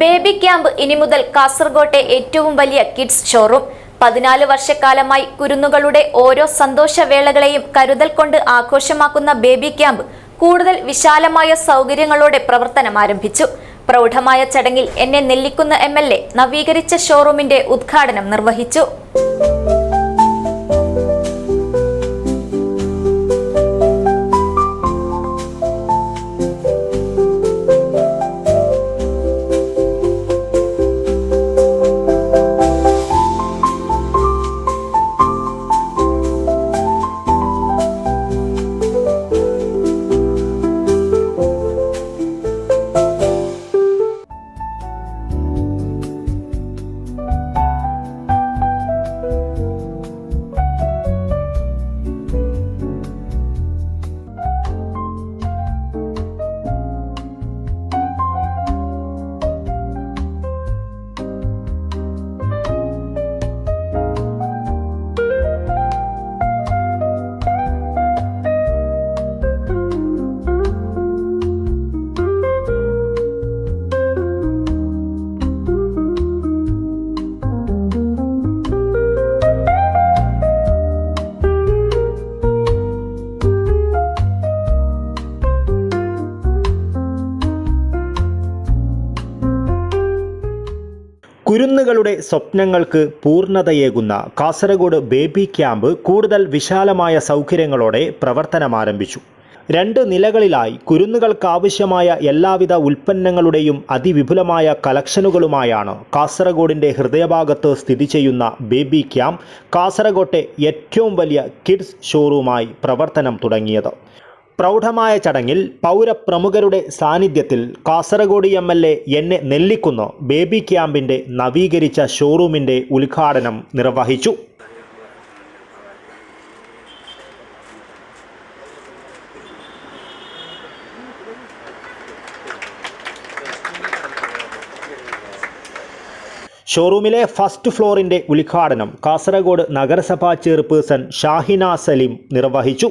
Baby camp ഇനി മുതൽ കാസർഗോട്ടെ ഏറ്റവും വലിയ കിഡ്സ് ഷോറൂം. പതിനാല് വർഷക്കാലമായി കുരുന്നുകളുടെ ഓരോ സന്തോഷവേളകളെയും കരുതൽ കൊണ്ട് ആഘോഷമാക്കുന്ന ബേബി ക്യാമ്പ് കൂടുതൽ വിശാലമായ സൗകര്യങ്ങളോടെ പ്രവർത്തനം ആരംഭിച്ചു. പ്രൗഢമായ ചടങ്ങിൽ എന്നെ നെല്ലിക്കുന്ന എം നവീകരിച്ച ഷോറൂമിന്റെ ഉദ്ഘാടനം നിർവഹിച്ചു. കുരുന്നുകളുടെ സ്വപ്നങ്ങൾക്ക് പൂർണതയേകുന്ന കാസർഗോഡ് ബേബി ക്യാമ്പ് കൂടുതൽ വിശാലമായ സൗകര്യങ്ങളോടെ പ്രവർത്തനമാരംഭിച്ചു രണ്ട് നിലകളിലായി കുരുന്നുകൾക്കാവശ്യമായ എല്ലാവിധ ഉൽപ്പന്നങ്ങളുടെയും അതിവിപുലമായ കളക്ഷനുകളുമായാണ് കാസർഗോഡിന്റെ ഹൃദയഭാഗത്ത് സ്ഥിതി ചെയ്യുന്ന ബേബി ക്യാമ്പ് കാസർഗോട്ടെ ഏറ്റവും വലിയ കിഡ്സ് ഷോറൂമായി പ്രവർത്തനം തുടങ്ങിയത്. പ്രൗഢമായ ചടങ്ങിൽ പൗരപ്രമുഖരുടെ സാന്നിധ്യത്തിൽ കാസർഗോഡ് എം എൽ എ എന്നെ നെല്ലിക്കുന്ന് ബേബി ക്യാമ്പിന്റെ നവീകരിച്ച ഷോറൂമിന്റെ ഉദ്ഘാടനം നിർവഹിച്ചു. ഷോറൂമിലെ ഫസ്റ്റ് ഫ്ലോറിന്റെ ഉദ്ഘാടനം കാസർഗോഡ് നഗരസഭാ ചെയർപേഴ്സൺ ഷാഹിന സലീം നിർവഹിച്ചു.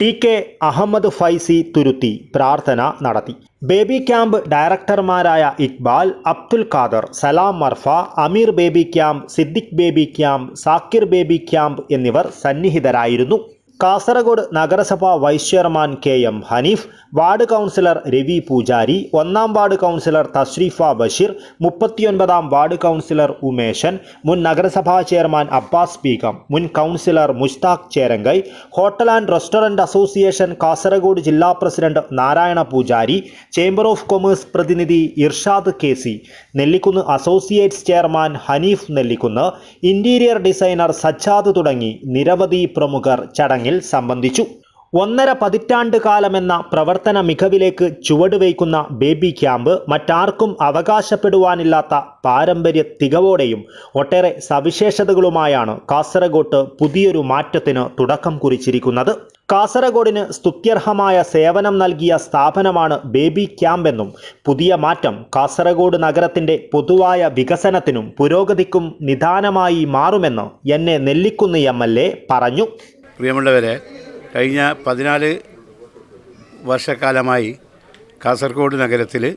ടി കെ അഹമ്മദ് ഫൈസി തുരുത്തി പ്രാർത്ഥന നടത്തി. Baby camp ഡയറക്ടർമാരായ Iqbal Abdul Khader Salam Marfa Ameer baby camp Siddique baby camp Zakir baby camp എന്നിവർ സന്നിഹിതരായിരുന്നു. കാസർഗോഡ് നഗരസഭാ vice chairman K M Haneef ward councillor Ravi Poojari ഒന്നാം വാർഡ് കൗൺസിലർ തസ്രീഫ ബഷീർ മുപ്പത്തിയൊൻപതാം വാർഡ് കൗൺസിലർ ഉമേശൻ മുൻ നഗരസഭാ chairman Abbas Begum മുൻ councillor Mushtaq Cherangai hotel and restaurant association Kasaragod ജില്ലാ president Narayana Poojari chamber of commerce പ്രതിനിധി Irshad K C Nellikunnu associates chairman Haneef Nellikunnu interior designer Sajjad തുടങ്ങി നിരവധി പ്രമുഖർ ചടങ്ങിൽ സംബന്ധിച്ചു. ഒന്നര പതിറ്റാണ്ട് കാലമെന്ന പ്രവർത്തന മികവിലേക്ക് ചുവടുവയ്ക്കുന്ന ബേബി ക്യാമ്പ് മറ്റാർക്കും അവകാശപ്പെടുവാനില്ലാത്ത പാരമ്പര്യ തികവോടെയും ഒട്ടേറെ സവിശേഷതകളുമായാണ് കാസർഗോട്ട് പുതിയൊരു മാറ്റത്തിന് തുടക്കം കുറിച്ചിരിക്കുന്നത്. കാസർഗോഡിന് സ്തുത്യർഹമായ സേവനം നൽകിയ സ്ഥാപനമാണ് ബേബി ക്യാമ്പെന്നും പുതിയ മാറ്റം കാസർഗോഡ് നഗരത്തിന്റെ പൊതുവായ വികസനത്തിനും പുരോഗതിക്കും നിദാനമായി മാറുമെന്ന് എന്നെ നെല്ലിക്കുന്ന് എ പറഞ്ഞു. പ്രിയമുള്ളവരെ കഴിഞ്ഞ പതിനാല് വർഷക്കാലമായി കാസർഗോഡ് നഗരത്തിൽ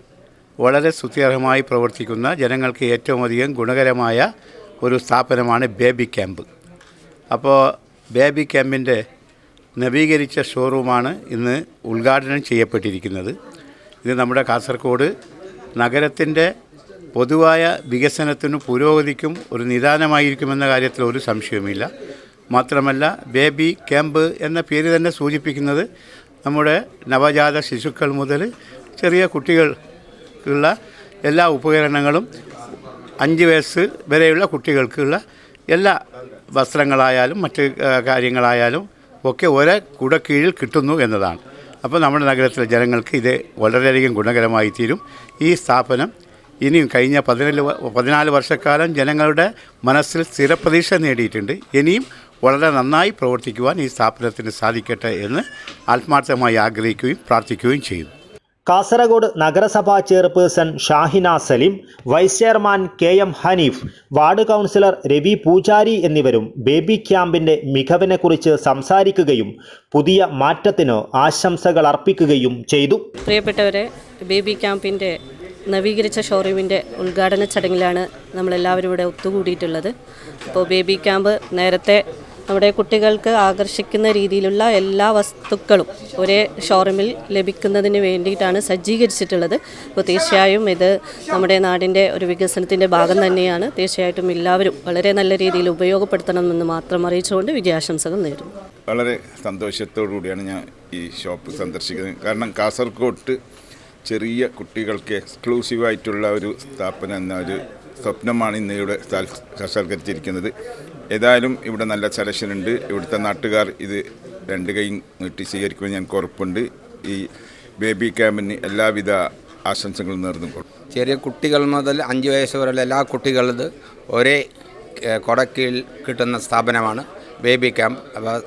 വളരെ സ്തുത്യർഹമായി പ്രവർത്തിക്കുന്ന ജനങ്ങൾക്ക് ഏറ്റവും അധികം ഗുണകരമായ ഒരു സ്ഥാപനമാണ് ബേബി ക്യാമ്പ്. അപ്പോൾ ബേബി ക്യാമ്പിന്റെ നവീകരിച്ച ഷോറൂമാണ് ഇന്ന് ഉദ്ഘാടനം ചെയ്യപ്പെട്ടിരിക്കുന്നത്. ഇത് നമ്മുടെ കാസർഗോഡ് നഗരത്തിന്റെ പൊതുവായ വികസനത്തിനും പുരോഗതിക്കും ഒരു നിദാനമായിരിക്കുമെന്ന കാര്യത്തിൽ ഒരു സംശയവുമില്ല. മാത്രമല്ല ബേബി ക്യാമ്പ് എന്ന പേര് തന്നെ സൂചിപ്പിക്കുന്നത് നമ്മുടെ നവജാത ശിശുക്കൾ മുതൽ ചെറിയ കുട്ടികൾക്കുള്ള എല്ലാ ഉപകരണങ്ങളും അഞ്ച് വയസ്സ് വരെയുള്ള കുട്ടികൾക്കുള്ള എല്ലാ വസ്ത്രങ്ങളായാലും മറ്റ് കാര്യങ്ങളായാലും ഒക്കെ ഒരേ കുട കീഴിൽ കിട്ടുന്നു എന്നതാണ്. അപ്പോൾ നമ്മുടെ നഗരത്തിലെ ജനങ്ങൾക്ക് ഇത് വളരെയധികം ഗുണകരമായി തീരും. ഈ സ്ഥാപനം ഇനിയും കഴിഞ്ഞ പതിനാല് പതിനാല് വർഷക്കാലം ജനങ്ങളുടെ മനസ്സിൽ സ്ഥിരപ്രതീക്ഷ നേടിയിട്ടുണ്ട്. ഇനിയും വളരെ നന്നായി പ്രവർത്തിക്കുവാൻ ഈ സ്ഥാപനത്തിന് സാധിക്കട്ടെ എന്ന് ആത്മാർത്ഥമായി ആഗ്രഹിക്കുകയും പ്രാർത്ഥിക്കുകയും ചെയ്യുന്നു കാസർഗോഡ് നഗരസഭാ chairperson Shahina Salim vice chairman K M Hanif ward councillor Ravi Poojari എന്നിവരും ബേബി ക്യാമ്പിന്റെ മികവിനെക്കുറിച്ച് സംസാരിക്കുകയും പുതിയ മാറ്റത്തിന് ആശംസകൾ അർപ്പിക്കുകയും ചെയ്തു. പ്രിയപ്പെട്ടവരെ ബേബി ക്യാമ്പിന്റെ നവീകരിച്ച ഷോറൂമിന്റെ ഉദ്ഘാടന ചടങ്ങിലാണ് നമ്മളെല്ലാവരും ഇവിടെ ഒത്തുകൂടിയിട്ടുള്ളത്. അപ്പോൾ ബേബി ക്യാമ്പ് നേരത്തെ നമ്മുടെ കുട്ടികൾക്ക് ആകർഷിക്കുന്ന രീതിയിലുള്ള എല്ലാ വസ്തുക്കളും ഒരേ ഷോറൂമിൽ ലഭിക്കുന്നതിന് വേണ്ടിയിട്ടാണ് സജ്ജീകരിച്ചിട്ടുള്ളത്. അപ്പോൾ തീർച്ചയായും ഇത് നമ്മുടെ നാടിന്റെ ഒരു വികസനത്തിന്റെ ഭാഗം തന്നെയാണ്. തീർച്ചയായിട്ടും എല്ലാവരും വളരെ നല്ല രീതിയിൽ ഉപയോഗപ്പെടുത്തണമെന്ന് മാത്രം അറിയിച്ചുകൊണ്ട് വിജയാശംസകൾ നേരുന്നു. വളരെ സന്തോഷത്തോടു കൂടിയാണ് ഞാൻ ഈ ഷോപ്പ് സന്ദർശിക്കുന്നത്. കാരണം കാസർഗോട്ട് ചെറിയ കുട്ടികൾക്ക് എക്സ്ക്ലൂസീവായിട്ടുള്ള ഒരു സ്ഥാപനം എന്ന ഒരു സ്വപ്നമാണ് ഇന്ന് ഇവിടെ സാക്ഷാത്കരിച്ചിരിക്കുന്നത് ഏതായാലും ഇവിടെ നല്ല സെലക്ഷൻ ഉണ്ട്. ഇവിടുത്തെ നാട്ടുകാർ ഇത് രണ്ട് കൈ നീട്ടി സ്വീകരിക്കുമെന്ന് ഞങ്ങൾക്ക് ഉറപ്പുണ്ട്. ഈ ബേബി ക്യാമ്പിന് എല്ലാവിധ ആശംസകളും നേർന്നു ചെറിയ കുട്ടികൾ മുതൽ അഞ്ച് വയസ്സ് വരെയുള്ള എല്ലാ കുട്ടികളത് ഒരേ കൊടക്കീഴിൽ കിട്ടുന്ന സ്ഥാപനമാണ് ബേബി ക്യാമ്പ് അപ്പോൾ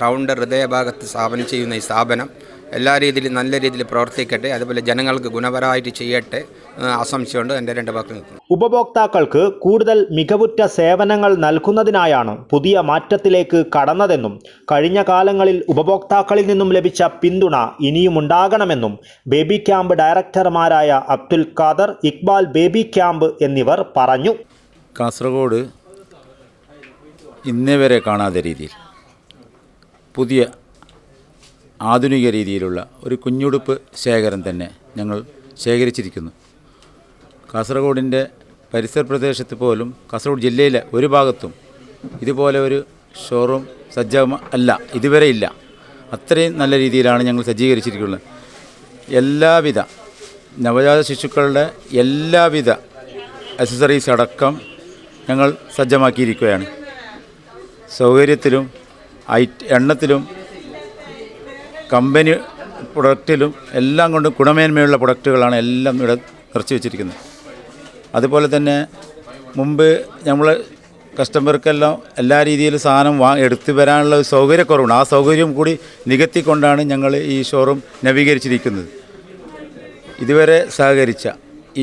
ടൗണിന്റെ ഹൃദയഭാഗത്ത് സ്ഥാപനം ചെയ്യുന്ന ഈ സ്ഥാപനം. എല്ലാ രീതിയിലും നല്ല രീതിയിൽ പ്രവർത്തിക്കട്ടെ അതുപോലെ ജനങ്ങൾക്ക് ഗുണപരമായിട്ട് ചെയ്യട്ടെ ആശംസയുണ്ട് എന്റെ രണ്ട് വാക്കുകൾ നിൽക്കുന്നു. ഉപഭോക്താക്കൾക്ക് കൂടുതൽ മികവുറ്റ സേവനങ്ങൾ നൽകുന്നതിനായാണ് പുതിയ മാറ്റത്തിലേക്ക് കടന്നതെന്നും കഴിഞ്ഞ കാലങ്ങളിൽ ഉപഭോക്താക്കളിൽ നിന്നും ലഭിച്ച പിന്തുണ ഇനിയും ഉണ്ടാകണമെന്നും ബേബി ക്യാമ്പ് ഡയറക്ടർമാരായ അബ്ദുൽ ഖാദർ ഇക്ബാൽ ബേബി ക്യാമ്പ് എന്നിവർ പറഞ്ഞു. കാസർഗോഡ് ഇന്നേ വരെ കാണാത്ത രീതിയിൽ പുതിയ ആധുനിക രീതിയിലുള്ള ഒരു കുഞ്ഞുടുപ്പ് ശേഖരം തന്നെ ഞങ്ങൾ ശേഖരിച്ചിരിക്കുന്നു. കാസർഗോഡിന്റെ പരിസര പ്രദേശത്ത് പോലും കാസർഗോഡ് ജില്ലയിലെ ഒരു ഭാഗത്തും ഇതുപോലെ ഒരു ഷോറൂം സജ്ജമ അല്ല ഇതുവരെ ഇല്ല. അത്രയും നല്ല രീതിയിലാണ് ഞങ്ങൾ സജ്ജീകരിച്ചിരിക്കുന്നത്. എല്ലാവിധ നവജാത ശിശുക്കളുടെ എല്ലാവിധ അക്സസറീസ് അടക്കം ഞങ്ങൾ സജ്ജമാക്കിയിരിക്കുകയാണ്. സൗകര്യത്തിലും ഐ എണ്ണത്തിലും കമ്പനി പ്രൊഡക്റ്റിലും എല്ലാം കൊണ്ടും ഗുണമേന്മയുള്ള പ്രൊഡക്റ്റുകളാണ് എല്ലാം ഇവിടെ നിറച്ച് വെച്ചിരിക്കുന്നത്. അതുപോലെ തന്നെ മുമ്പ് നമ്മൾ കസ്റ്റമർക്കെല്ലാം എല്ലാ രീതിയിലും സാധനം വാ എടുത്തു വരാനുള്ള ഒരു സൗകര്യക്കുറവുണ്ട്. ആ സൗകര്യം കൂടി നികത്തിക്കൊണ്ടാണ് ഞങ്ങൾ ഈ ഷോറൂം നവീകരിച്ചിരിക്കുന്നത്. ഇതുവരെ സഹകരിച്ച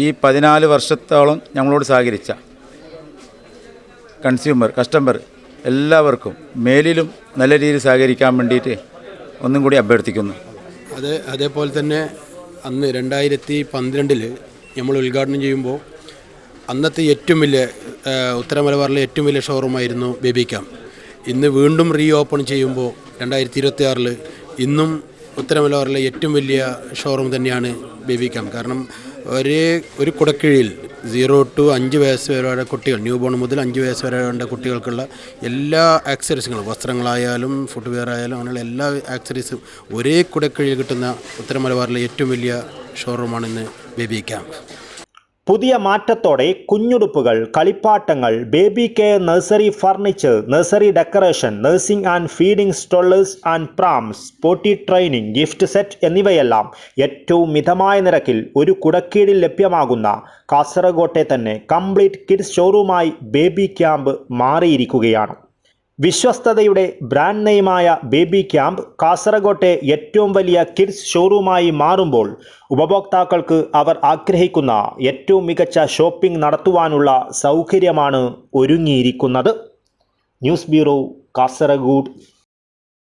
ഈ പതിനാല് വർഷത്തോളം ഞങ്ങളോട് സഹകരിച്ച കൺസ്യൂമർ കസ്റ്റമർ എല്ലാവർക്കും മേലിലും നല്ല രീതിയിൽ സഹകരിക്കാൻ വേണ്ടിയിട്ട് ഒന്നും കൂടി അഭ്യർത്ഥിക്കുന്നു. അത് അതേപോലെ തന്നെ അന്ന് രണ്ടായിരത്തി പന്ത്രണ്ടിൽ നമ്മൾ ഉദ്ഘാടനം ചെയ്യുമ്പോൾ അന്നത്തെ ഏറ്റവും വലിയ ഉത്തര മലബാറിലെ ഏറ്റവും വലിയ ഷോറൂമായിരുന്നു ബേബി ഇന്ന് വീണ്ടും റീ ഓപ്പൺ ചെയ്യുമ്പോൾ രണ്ടായിരത്തി ഇരുപത്തി ആറിൽ ഇന്നും ഉത്തര മലബാറിലെ ഏറ്റവും വലിയ ഷോറൂം തന്നെയാണ് ബേബി ക്യാം. കാരണം ഒരേ ഒരു കുടക്കീഴിൽ സീറോ ടു അഞ്ച് വയസ്സ് വരെയുള്ള കുട്ടികൾ ന്യൂ ബോൺ മുതൽ അഞ്ച് വയസ്സ് വരെയുള്ള കുട്ടികൾക്കുള്ള എല്ലാ ആക്സറീസുകളും വസ്ത്രങ്ങളായാലും ഫുട്വെയർ ആയാലും അങ്ങനെയുള്ള എല്ലാ ആക്സറീസും ഒരേ കുടക്കീഴിൽ കിട്ടുന്ന ഉത്തര മലബാറിലെ ഏറ്റവും വലിയ ഷോറൂമാണ് ഇന്ന് ബേബി ക്യാമ്പ്. പുതിയ മാറ്റത്തോടെ കുഞ്ഞുടുപ്പുകൾ കളിപ്പാട്ടങ്ങൾ baby care nursery furniture nursery decoration nursing and feeding strollers and prams potty training gift set എന്നിവയെല്ലാം ഏറ്റവും മിതമായ നിരക്കിൽ ഒരു കുടക്കീഴിൽ ലഭ്യമാകുന്ന കാസർഗോട്ടെ തന്നെ കംപ്ലീറ്റ് കിഡ്സ് ഷോറൂമായി ബേബി ക്യാമ്പ് മാറിയിരിക്കുകയാണ്. വിശ്വസ്തതയുടെ ബ്രാൻഡ് നെയിമായ ബേബി ക്യാമ്പ് കാസർഗോട്ടെ ഏറ്റവും വലിയ കിഡ്സ് ഷോറൂമായി മാറുമ്പോൾ ഉപഭോക്താക്കൾക്ക് അവർ ആഗ്രഹിക്കുന്ന ഏറ്റവും മികച്ച ഷോപ്പിംഗ് നടത്തുവാനുള്ള സൗകര്യമാണ് ഒരുങ്ങിയിരിക്കുന്നത്. News bureau Kasaragod.